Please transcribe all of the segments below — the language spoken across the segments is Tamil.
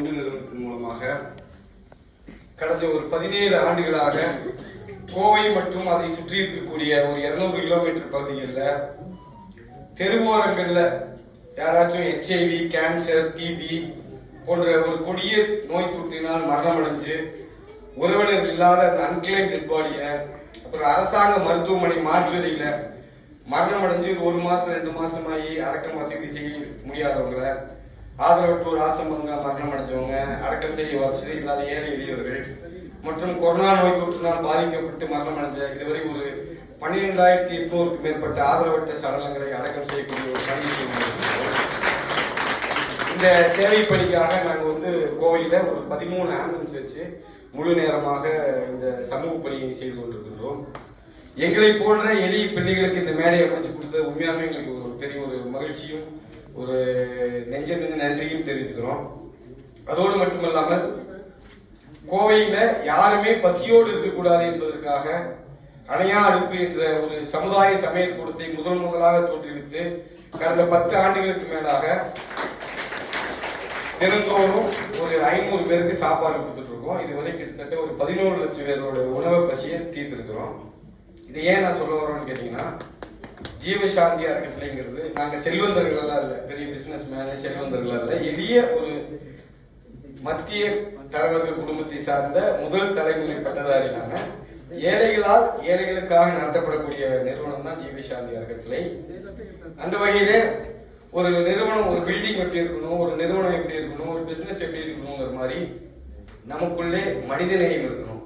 தொண்டு நிறுவனத்தின் மூலமாக கடந்த ஒரு பதினேழு ஆண்டுகளாக கோவை மற்றும் அதை சுற்றி இருக்கக்கூடிய ஒரு இருநூறு கிலோமீட்டர் பகுதிகளில் தெருவோரங்கள்ல யாராச்சும் ஹெச்ஐவி கேன்சர் டிபி போன்ற ஒரு கொடிய நோய் தொற்றினால் மரணமடைஞ்சு உறவினர் இல்லாத அந்த அன்கிளைம் டெட் அப்புறம் அரசாங்க மருத்துவமனை மாற்றுறையில மரணம் அடைஞ்சு ஒரு மாதம் ரெண்டு மாதமாகி அடக்கம் வசதி செய்ய முடியாதவங்கள ஆதரவற்றோர் ஆசம்பங்க மரணம் அடைஞ்சவங்க அடக்கம் செய்ய வசதி இல்லாத ஏழை எளியவர்கள் மற்றும் கொரோனா நோய் தொற்றினால் பாதிக்கப்பட்டு மரணம் அடைஞ்ச இதுவரை ஒரு பன்னிரெண்டாயிரத்தி எட்நூறுக்கு மேற்பட்ட ஆதரவற்ற சடலங்களை அடக்கம் செய்யக்கூடிய ஒரு பணி இந்த சேவை பணிக்காக நாங்கள் வந்து கோவையில் ஒரு பதிமூணு ஆம்புலன்ஸ் வச்சு முழு நேரமாக இந்த சமூக பணியை செய்து கொண்டிருக்கின்றோம். எங்களை போன்ற எளிய பிள்ளைகளுக்கு இந்த மேடையை அமைச்சு கொடுத்தது உண்மையாலுமே எங்களுக்கு ஒரு பெரிய ஒரு மகிழ்ச்சியும் ஒரு நெஞ்சிலிருந்து நன்றியும் தெரிவித்துக்கிறோம். அதோடு மட்டுமல்லாமல் கோவையில யாருமே பசியோடு இருக்கக்கூடாது என்பதற்காக அணையா அடுப்பு என்ற ஒரு சமுதாய சமையல் கூடத்தை முதல் முதலாக தோற்றுவித்து கடந்த பத்து ஆண்டுகளுக்கு மேலாக தினந்தோறும் ஒரு ஐநூறு பேருக்கு சாப்பாடு கொடுத்துட்டு இருக்கோம் இதுவரை கிட்டத்தட்ட ஒரு பதினோரு லட்சம் பேரோட உணவை பசியை தீர்த்திருக்கிறோம். இதை ஏன் நான் சொல்ல வரோம்னு கேட்டீங்கன்னா ஜீவசாந்தி அறக்கட்டளைங்கிறது நாங்க செல்வந்தர்கள் எல்லாம் இல்ல பெரிய பிசினஸ் மேன செல்வந்தர்கள் அல்ல எளிய ஒரு மத்திய தலைவர்கள் குடும்பத்தை சார்ந்த முதல் தலைமுறை பட்டதாரி நாங்க. ஏழைகளால் ஏழைகளுக்காக நடத்தப்படக்கூடிய நிறுவனம் தான் ஜீவசாந்தி அறக்கட்டளை. அந்த வகையிலே ஒரு நிறுவனம் ஒரு பில்டிங் எப்படி இருக்கணும் ஒரு நிறுவனம் எப்படி இருக்கணும் ஒரு பிசினஸ் எப்படி இருக்கணுங்கிற மாதிரி நமக்குள்ளே மனிதநேயம் இருக்கணும்.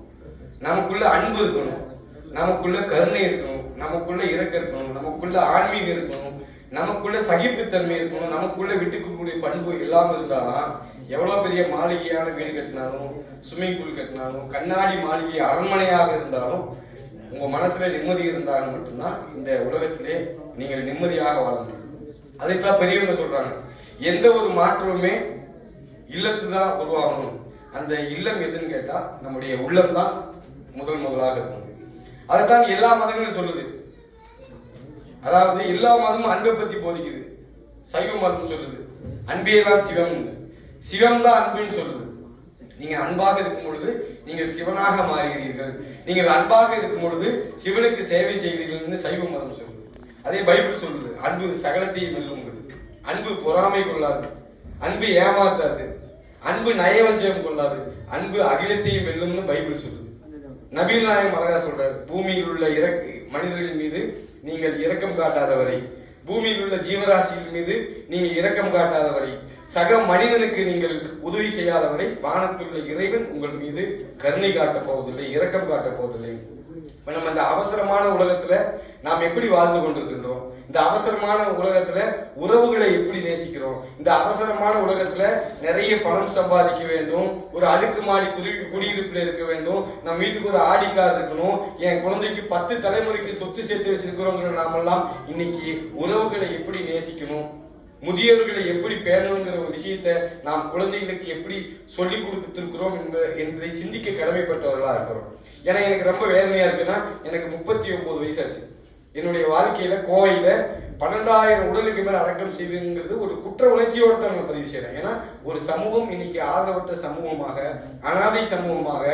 நமக்குள்ள அன்பு இருக்கணும். நமக்குள்ள கருணை இருக்கணும். நமக்குள்ள இறக்க இருக்கணும் நமக்குள்ள ஆன்மீகம் இருக்கணும் நமக்குள்ள சகிப்புத்தன்மை இருக்கணும் நமக்குள்ள விட்டுக்கக்கூடிய பண்பு இல்லாமல் இருந்தாதான் எவ்வளவு பெரிய மாளிகையான வீடு கட்டினாலும் ஸ்விம்மிங் பூல் கட்டினாலும் கண்ணாடி மாளிகை அரண்மனையாக இருந்தாலும் உங்க மனசுல நிம்மதி இருந்தால் மட்டும்தான் இந்த உலகத்திலே நீங்கள் நிம்மதியாக வாழ முடியும். அதைத்தான் பெரியவங்க சொல்றாங்க. எந்த ஒரு மாற்றமுமே இல்லத்து தான் உருவாகணும். அந்த இல்லம் எதுன்னு கேட்டா நம்முடைய உள்ளம் தான் முதல் முதலாக இருக்கும். அதைத்தான் எல்லா மதங்களும் சொல்லுது. அதாவது எல்லா மதமும் அன்பை பத்தி போதிக்குது. சைவ மதம் சொல்லுது. அன்பே தான் சிவம் சிவம் தான் அன்புன்னு சொல்லுது. நீங்கள் அன்பாக இருக்கும் பொழுது நீங்கள் சிவனாக மாறுகிறீர்கள். நீங்கள் அன்பாக இருக்கும் பொழுது சிவனுக்கு சேவை செய்கிறீர்கள்னு சைவ மதம் சொல்லுது. அதே பைபிள் சொல்லுது. அன்பு சகலத்தையும் வெல்லுங்கிறது அன்பு பொறாமை கொள்ளாது. அன்பு ஏமாத்தாது. அன்பு நயவஞ்சயம் கொள்ளாது. அன்பு அகிலத்தையும் வெல்லும்னு பைபிள் சொல்லுது. நபீல் நாயகம் அழகா சொல்றாரு பூமியில் உள்ள இறக் மனிதர்கள் மீது நீங்கள் இரக்கம் காட்டாதவரை. பூமியில் உள்ள ஜீவராசிகள் மீது நீங்கள் இரக்கம் காட்டாதவரை. சக மனிதனுக்கு நீங்கள் உதவி செய்யாதவரை வானத்தில் உள்ள இறைவன் உங்கள் மீது கருணை காட்டப் போவதில்லை இரக்கம் காட்டப் போவதில்லை. இப்போ நம்ம இந்த அவசரமான உலகத்துல நாம் எப்படி வாழ்ந்து கொண்டிருக்கின்றோம்? இந்த அவசரமான உலகத்துல உறவுகளை எப்படி நேசிக்கிறோம்? இந்த அவசரமான உலகத்துல நிறைய பணம் சம்பாதிக்க வேண்டும் ஒரு அடுக்குமாடி குடி குடியிருப்புல இருக்க வேண்டும் நம்ம வீட்டுக்கு ஒரு ஆடிக்கார் இருக்கணும் என் குழந்தைக்கு பத்து தலைமுறைக்கு சொத்து சேர்த்து வச்சிருக்கிறோங்கிற நாமெல்லாம் இன்னைக்கு உறவுகளை எப்படி நேசிக்கணும்? முதியோர்களை எப்படி பேணணுங்கிற ஒரு விஷயத்தை நாம் குழந்தைகளுக்கு எப்படி சொல்லிக் கொடுத்துருக்கிறோம் என்பதை சிந்திக்க கடமைப்பட்டவர்களா இருக்கிறோம். ஏன்னா எனக்கு ரொம்ப வேதனையா இருக்குன்னா எனக்கு முப்பத்தி ஒன்பது வயசாச்சு. என்னுடைய வாழ்க்கையில கோவையில பன்னெண்டாயிரம் உடலுக்கு மேல அடக்கம் செய்வதுங்கிறது ஒரு குற்ற உணர்ச்சியோட தான் நான் பதிவு செய்யறேன் ஏன்னா ஒரு சமூகம் இன்னைக்கு ஆதரவற்ற சமூகமாக அனாதை சமூகமாக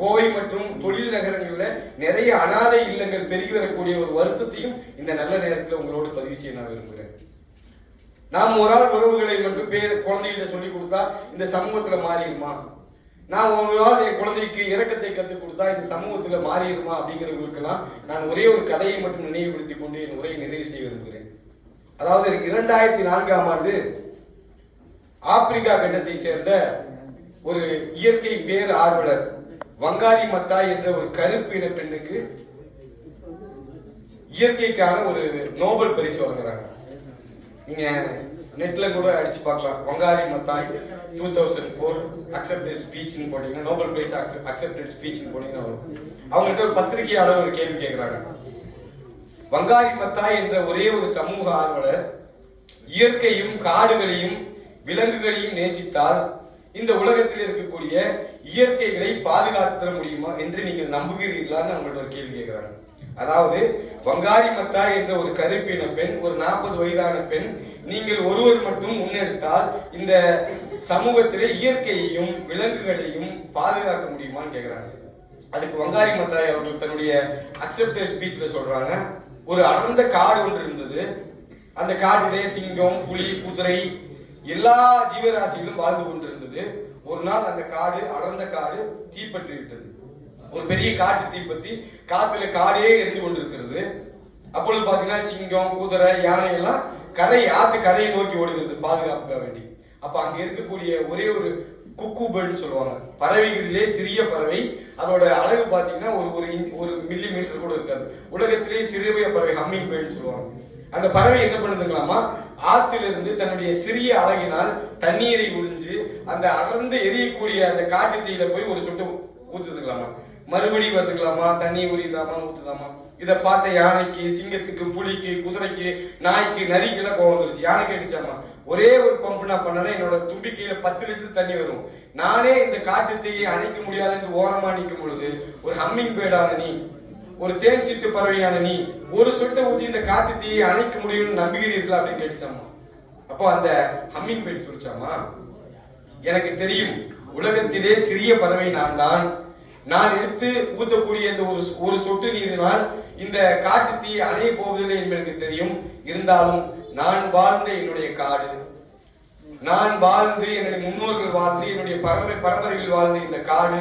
கோவை மற்றும் தொழில் நகரங்களில் நிறைய அனாதை இல்லங்கள் பெருகி வரக்கூடிய ஒரு வருத்தத்தையும் இந்த நல்ல நேரத்தில் உங்களோடு பதிவு செய்ய நான் விரும்புகிறேன். நாம் ஒரு ஆள் உறவுகளை மட்டும் பேர் குழந்தைகிட்ட சொல்லி கொடுத்தா இந்த சமூகத்துல மாறிடுமா? நான் உங்களால் என் குழந்தைக்கு இறக்கத்தை கற்றுக் கொடுத்தா இந்த சமூகத்துல மாறிடுமா அப்படிங்கிறவங்களுக்கெல்லாம் நான் ஒரே ஒரு கதையை மட்டும் நினைவுபடுத்தி கொண்டு என் உரையை நிறைவு செய்ய விரும்புகிறேன். அதாவது இரண்டாயிரத்தி நான்காம் ஆண்டு ஆப்பிரிக்கா கண்டத்தை சேர்ந்த ஒரு இயற்கை பேர் ஆர்வலர் வங்காரி மத்தாய் என்ற ஒரு கருப்பு இன பெண்ணுக்கு இயற்கைக்கான ஒரு நோபல் பரிசு வழங்குறாங்க. நீங்க நெட்ல கூட அடிச்சு பார்க்கலாம். Wangari Maathai two thousand four accepted ஸ்பீச்னு போட்டீங்கன்னா நோபல் பிரைஸ் அக்செப்டட் ஸ்பீச்னு போட்டீங்கன்னா வரும். அவங்கள்ட்ட ஒரு பத்திரிகையாளர் ஒரு கேள்வி கேட்கிறாங்க வங்காரி மத்தாய் என்ற ஒரே ஒரு சமூக ஆர்வலர் இயற்கையும் காடுகளையும் விலங்குகளையும் நேசித்தால் இந்த உலகத்தில் இருக்கக்கூடிய இயற்கைகளை பாதுகாத்துட முடியுமா என்று நீங்கள் நம்புகிறீர்களான்னு அவங்கள்ட்ட ஒரு கேள்வி கேட்கிறாங்க அதாவது வங்காரி மத்தாய் என்ற ஒரு கருப்பின பெண் ஒரு நாற்பது வயதான பெண் நீங்கள் ஒருவர் மட்டும் முன்னெடுத்தால் இந்த சமூகத்திலே இயற்கையையும் விலங்குகளையும் பாதுகாக்க முடியுமான்னு கேட்கிறாங்க அதுக்கு வங்காரி மத்தாய் அவர்கள் தன்னுடைய அக்செப்டர் ஸ்பீச்ல சொல்றாங்க. ஒரு அடர்ந்த காடு ஒன்று இருந்தது. அந்த காட்டிலே சிங்கம் புலி குதிரை எல்லா ஜீவராசிகளும் வாழ்ந்து கொண்டிருந்தது. ஒரு நாள் அந்த காடு அடர்ந்த காடு தீப்பற்றி விட்டது ஒரு பெரிய காட்டு தீப்பத்தி காத்துல காடே எரிந்து கொண்டிருக்கிறது. அப்பொழுது பாத்தீங்கன்னா சிங்கம் குதிரை யானை எல்லாம் கரை ஆத்து கரையை நோக்கி ஓடுகிறது பாதுகாப்புக்காக வேண்டி. அப்ப அங்க இருக்கக்கூடிய ஒரே ஒரு குக்கு பேர்ட்னு சொல்லுவாங்க. பறவைகளிலே சிறிய பறவை அதோட அழகு பாத்தீங்கன்னா ஒரு ஒரு ஒரு மில்லி மீட்டர் கூட இருக்காது. உலகத்திலே சிறிய பறவை ஹம்மிங் பேர்ட்னு சொல்லுவாங்க. அந்த பறவை என்ன பண்ணுதுங்களாமா ஆத்திலிருந்து தன்னுடைய சிறிய அழகினால் தண்ணீரை உறிஞ்சு அந்த அடர்ந்து எரியக்கூடிய அந்த காட்டு தீயில போய் ஒரு சொட்டு ஊத்துதுங்களாமா மறுபடியும் வந்துக்கலாமா? தண்ணி உரியுதாமா ஊத்துதாமா? இதை பார்த்த யானைக்கு சிங்கத்துக்கு புலிக்கு குதிரைக்கு நாய்க்கு நரிக்கெல்லாம் கோவம் வந்துருச்சு. யானைக்கு அடிச்சாமா ஒரே ஒரு பம்பு நான் பண்ணனா என்னோட தும்பிக்கையில பத்து லிட்டர் தண்ணி வரும். நானே இந்த காட்டு தீயை அணைக்க முடியாதுன்னு ஓரமா நிற்கும் பொழுது ஒரு ஹம்மிங் பேர்டான நீ ஒரு தேன் சீட்டு பறவையான நீ ஒரு சொட்டை ஊற்றி இந்த காட்டு தீயை அணைக்க முடியும்னு நம்புகிறீர்களா அப்படின்னு கேட்டுச்சாமா? அப்போ அந்த ஹம்மிங் பேர்ட் சொல்லிச்சாமா? எனக்கு தெரியும் உலகத்திலே சிறிய பறவை நான் தான் நான் எடுத்து ஊத்தக்கூடிய இந்த ஒரு ஒரு சொட்டு நீரினால் இந்த காட்டு தீ அணைய போவதில்லை என்று எனக்கு தெரியும். இருந்தாலும் நான் வாழ்ந்த என்னுடைய காடு நான் வாழ்ந்து என்னுடைய முன்னோர்கள் வாழ்ந்து என்னுடைய பரம்பரை பரம்பரைகள் வாழ்ந்த இந்த காடு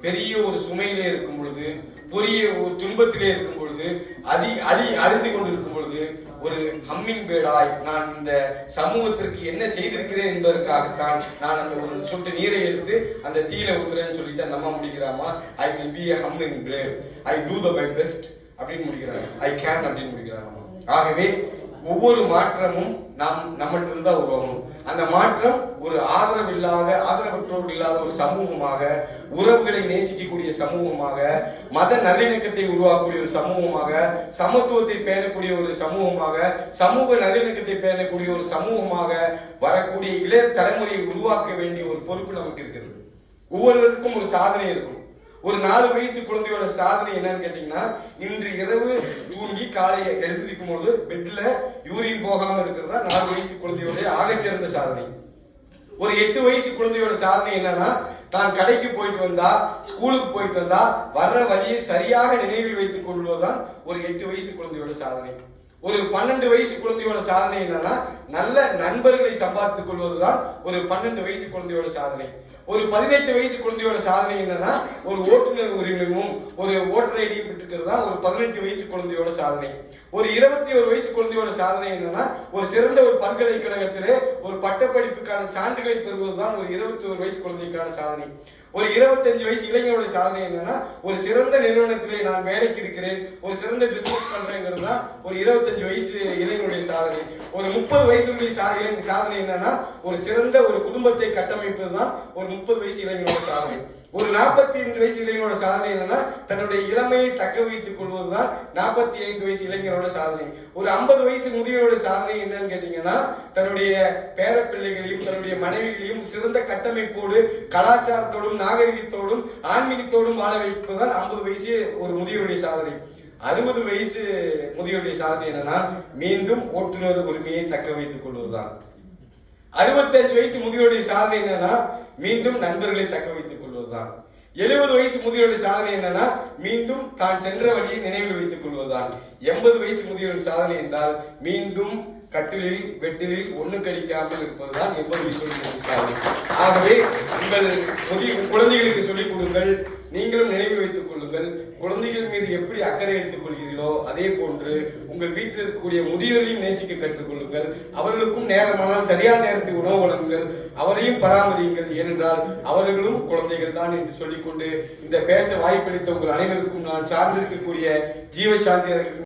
பெரிய ஒரு சுமையிலே இருக்கும் பொழுது பொரிய ஒரு துன்பத்திலே இருக்கும் பொழுது அதி அடி அறிந்து கொண்டிருக்கும் பொழுது ஒரு ஹம்மிங் பேர்டாய் நான் இந்த சமூகத்திற்கு என்ன செய்திருக்கிறேன் என்பதற்காகத்தான் நான் அந்த ஒரு சொட்டு நீரை எடுத்து அந்த தீயில ஊத்துறேன்னு சொல்லிட்டு அந்த அம்மா முடிக்கிறாமா I will be humming brave I do the my best அப்படின்னு முடிக்கிறாங்க. ஐ கேன் அப்படின்னு முடிக்கிறாங்க ஆகவே ஒவ்வொரு மாற்றமும் நாம் நம்மகிட்ட இருந்தா உருவாகணும். அந்த மாற்றம் ஒரு ஆதரவு இல்லாத ஆதரவற்றோர் இல்லாத ஒரு சமூகமாக உறவுகளை நேசிக்கக்கூடிய சமூகமாக மத நல்லிணக்கத்தை உருவாக்கக்கூடிய ஒரு சமூகமாக சமத்துவத்தை பேணக்கூடிய ஒரு சமூகமாக சமூக நல்லிணக்கத்தை பேணக்கூடிய ஒரு சமூகமாக வரக்கூடிய இளைய தலைமுறையை உருவாக்க வேண்டிய ஒரு பொறுப்பு நமக்கு இருக்குது ஒவ்வொருவருக்கும் ஒரு சாதனை இருக்கும். ஒரு நாலு வயசு குழந்தையோட சாதனை என்னன்னு கேட்டீங்கன்னா இன்று இரவு தூங்கி காலையை எழுந்திருக்கும் பொழுது பெட்ல யூரின் போகாம இருக்கிறது தான் நாலு வயசு குழந்தையோட ஆகச்சிறந்த சாதனை. ஒரு எட்டு வயசு குழந்தையோட சாதனை என்னன்னா தான் கடைக்கு போயிட்டு வந்தா ஸ்கூலுக்கு போயிட்டு வந்தா வர்ற வழியை சரியாக நினைவில் வைத்துக் கொள்வதுதான் ஒரு எட்டு வயசு குழந்தையோட சாதனை. ஒரு பன்னெண்டு வயசு குழந்தையோட சாதனை என்னன்னா நல்ல நண்பர்களை சம்பாதித்துக் கொள்வதுதான் ஒரு பன்னெண்டு வயசு குழந்தையோட சாதனை. ஒரு பதினெட்டு வயசு குழந்தையோட சாதனை என்னன்னா ஒரு ஓட்டுநர் உரிமையும் ஒரு ஓட்டர் ஐடியும் பெற்றுக்கிறது தான் ஒரு பதினெட்டு வயசு குழந்தையோட சாதனை. ஒரு இருபத்தி ஒரு வயசு குழந்தையோட சாதனை என்னன்னா ஒரு சிறந்த ஒரு பல்கலைக்கழகத்திலே ஒரு பட்டப்படிப்புக்கான சான்றுகளை பெறுவதுதான் ஒரு இருபத்தி ஒரு வயசு குழந்தைக்கான சாதனை. ஒரு இருபத்தஞ்சு வயசு இளைஞரோட சாதனை என்னன்னா ஒரு சிறந்த நிறுவனத்திலே நான் வேலைக்கு இருக்கிறேன் ஒரு சிறந்த பிசினஸ் பண்றேங்கிறது தான் ஒரு இருபத்தஞ்சு வயசு இளைஞருடைய சாதனை. ஒரு முப்பது வயசுடைய சாதனை சாதனை என்னன்னா ஒரு சிறந்த ஒரு குடும்பத்தை கட்டமைப்பது தான் ஒரு முப்பது வயசு இளைஞரோட சாதனை. ஒரு நாற்பத்தி ஐந்து வயசு இளைஞரோட சாதனை என்னன்னா தன்னுடைய இளமையை தக்க வைத்துக் கொள்வதுதான் நாற்பத்தி ஐந்து வயசு இளைஞரோட சாதனை. ஒரு ஐம்பது வயசு முதியோட சாதனை என்னன்னு கேட்டீங்கன்னா தன்னுடைய பேரப்பிள்ளைகளையும் தன்னுடைய மனைவிகளையும் சிறந்த கட்டமைப்போடு கலாச்சாரத்தோடும் நாகரிகத்தோடும் ஆன்மீகத்தோடும் வாழ வைப்பதுதான் ஐம்பது வயசு ஒரு முதியோருடைய சாதனை. அறுபது வயசு முதியோருடைய சாதனை என்னன்னா மீண்டும் ஓட்டுநர் உரிமையை தக்க வைத்துக் கொள்வதுதான். அறுபத்தஞ்சு வயசு முதியோருடைய சாதனை என்னன்னா மீண்டும் நண்பர்களை தக்க வைத்துக் கொள்வதுதான். எழுபது வயசு முதியோரின் சாதனை என்னன்னா மீண்டும் தான் சென்ற வழியை நினைவில் வைத்துக் கொள்வதுதான். எண்பது வயசு முதியோரின் சாதனை என்றால் மீண்டும் கட்டிலில் வெட்டிலில் ஒண்ணு கடிக்காமல் இருப்பதுதான் எண்பது வயசு சாதனை. ஆகவே உங்கள் புதிய குழந்தைகளுக்கு சொல்லிக் கொடுங்கள் நீங்களும் நினைவில் வைத்துக் கொள்ளுங்கள் குழந்தைகள் மீது எப்படி அக்கறை எடுத்துக் கொள்கிறீர்களோ அதே போன்று உங்கள் வீட்டில் இருக்கக்கூடிய முதியோரையும் நேசிக்க கற்றுக்கொள்ளுங்கள் அவர்களுக்கும் நேரமானால் சரியான நேரத்தில் உணவு வழங்குங்கள். அவரையும் பராமரியுங்கள். ஏனென்றால் அவர்களும் குழந்தைகள் தான் என்று சொல்லிக்கொண்டு இந்த பேச வாய்ப்பளித்த உங்கள் அனைவருக்கும் நான் சார்ந்திருக்கக்கூடிய ஜீவசாந்தியர்களுக்கு